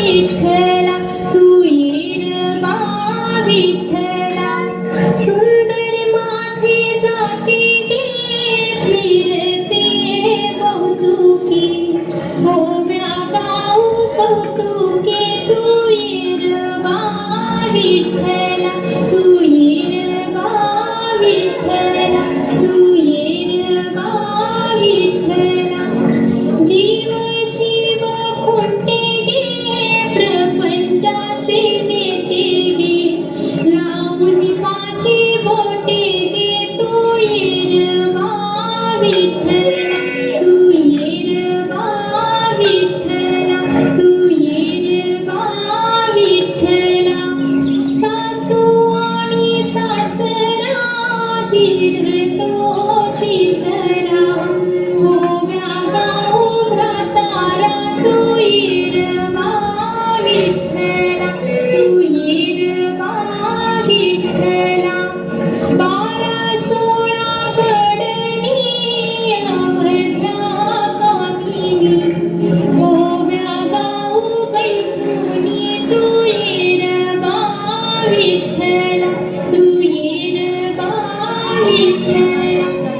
We've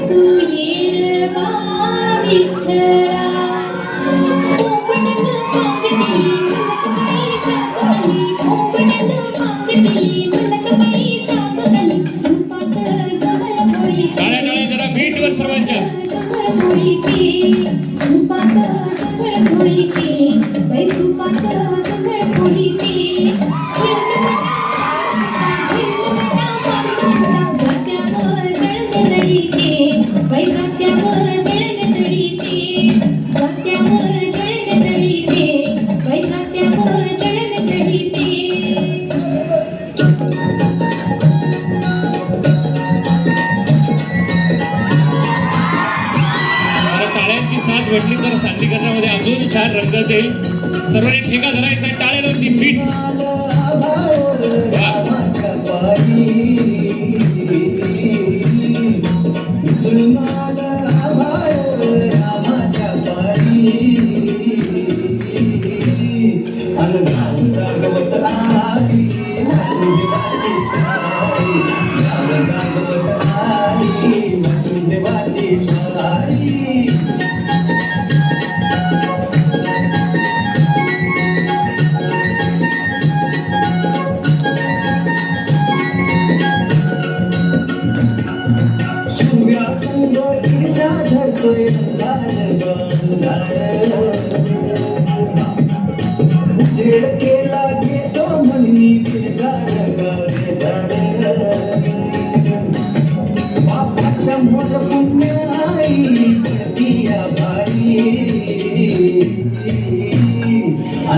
तु ये टाळ्यांची साथ भेटली तर सादरीकरणामध्ये अजून छान रंगत येईल सर्वांनी ठेका धरायचा आहे, टाळ्या लावून ती बीट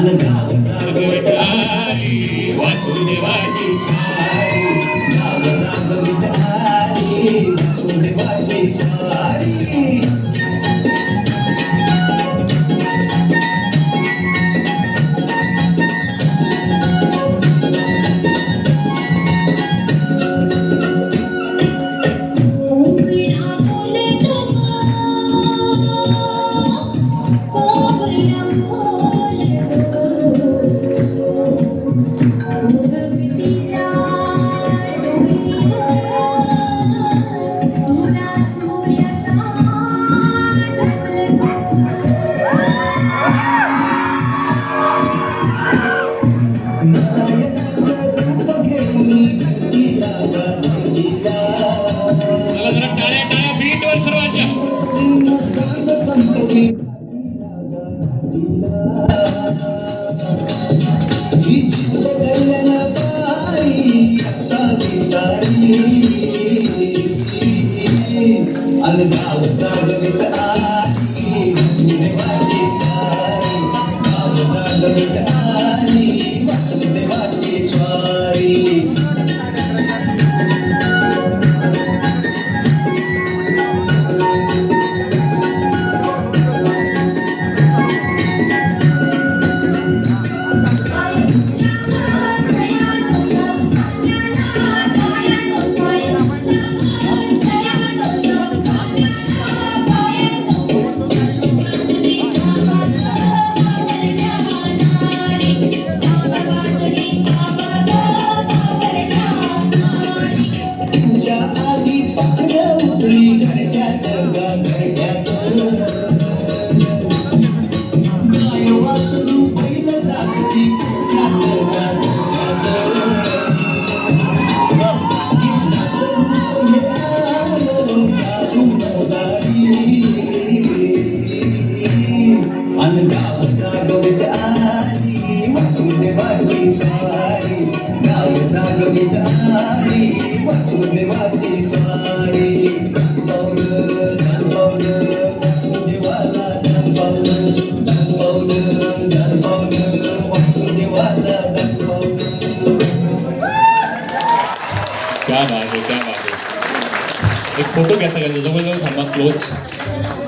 நல்ல ஞானம் स्वारी स्वारी गावचा गवत आली वासुदेवाची स्वारी पावलं धन पावलं वासुदेवाला धन पावलं धन पावलं धन पावलं वासुदेवाला धन पावलं एक फोटो घ्या सगळ्यांचा जवळजवळ थांबा क्लोज.